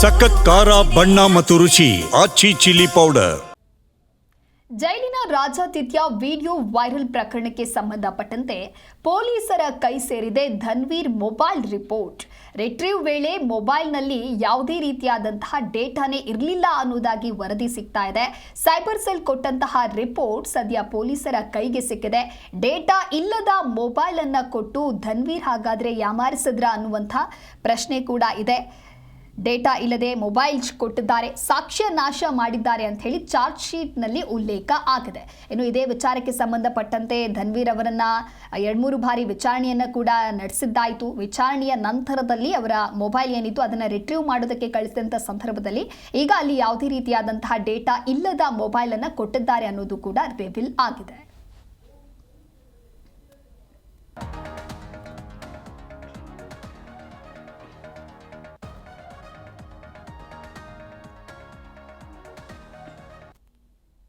ಸಖತ್ ಖಾರ, ಬಣ್ಣ ಮತ್ತು ರುಚಿ, ಆಚಿ ಚಿಲ್ಲಿ ಪೌಡರ್. ಜೈಲಿನ ರಾಜಾತಿಥ್ಯ ವಿಡಿಯೋ ವೈರಲ್ ಪ್ರಕರಣಕ್ಕೆ ಸಂಬಂಧಪಟ್ಟಂತೆ ಪೊಲೀಸರ ಕೈ ಸೇರಿದೆ ಧನ್ವೀರ್ ಮೊಬೈಲ್ ರಿಪೋರ್ಟ್. ರಿಟ್ರೀವ್ ವೇಳೆ ಮೊಬೈಲ್ನಲ್ಲಿ ಯಾವುದೇ ರೀತಿಯಾದಂತಹ ಡೇಟಾನೇ ಇರಲಿಲ್ಲ ಅನ್ನೋದಾಗಿ ವರದಿ ಸಿಗ್ತಾ ಇದೆ. ಸೈಬರ್ ಸೆಲ್ ಕೊಟ್ಟಂತಹ ರಿಪೋರ್ಟ್ ಸದ್ಯ ಪೊಲೀಸರ ಕೈಗೆ ಸಿಕ್ಕಿದೆ. ಡೇಟಾ ಇಲ್ಲದ ಮೊಬೈಲ್ ಅನ್ನ ಕೊಟ್ಟು ಧನ್ವೀರ್ ಹಾಗಾದ್ರೆ ಯಾಮಾರಿಸಿದ್ರ ಅನ್ನುವಂಥ ಪ್ರಶ್ನೆ ಕೂಡ ಇದೆ. ಡೇಟಾ ಇಲ್ಲದೆ ಮೊಬೈಲ್ ಕೊಟ್ಟಿದ್ದಾರೆ. ಸಾಕ್ಷ್ಯ ನಾಶ ಮಾಡಿದ್ದಾರೆ ಅಂತ ಹೇಳಿ ಚಾರ್ಜ್ ಶೀಟ್ನಲ್ಲಿ ಉಲ್ಲೇಖ ಆಗಿದೆ. ಇನ್ನು ಇದೇ ವಿಚಾರಕ್ಕೆ ಸಂಬಂಧಪಟ್ಟಂತೆ ಧನ್ವೀರ್ ಅವರನ್ನ ಎರಡ್ಮೂರು ಬಾರಿ ವಿಚಾರಣೆಯನ್ನ ಕೂಡ ನಡೆಸಿದ್ದಾಯಿತು. ವಿಚಾರಣೆಯ ನಂತರದಲ್ಲಿ ಅವರ ಮೊಬೈಲ್ ಏನಿತ್ತು ಅದನ್ನ ರಿಟ್ರೀವ್ ಮಾಡೋದಕ್ಕೆ ಕಳಿಸಿದಂಥ ಸಂದರ್ಭದಲ್ಲಿ ಈಗ ಅಲ್ಲಿ ಯಾವುದೇ ರೀತಿಯಾದಂತಹ ಡೇಟಾ ಇಲ್ಲದ ಮೊಬೈಲ್ ಅನ್ನ ಕೊಟ್ಟಿದ್ದಾರೆ ಅನ್ನೋದು ಕೂಡ ರಿವೀಲ್ ಆಗಿದೆ.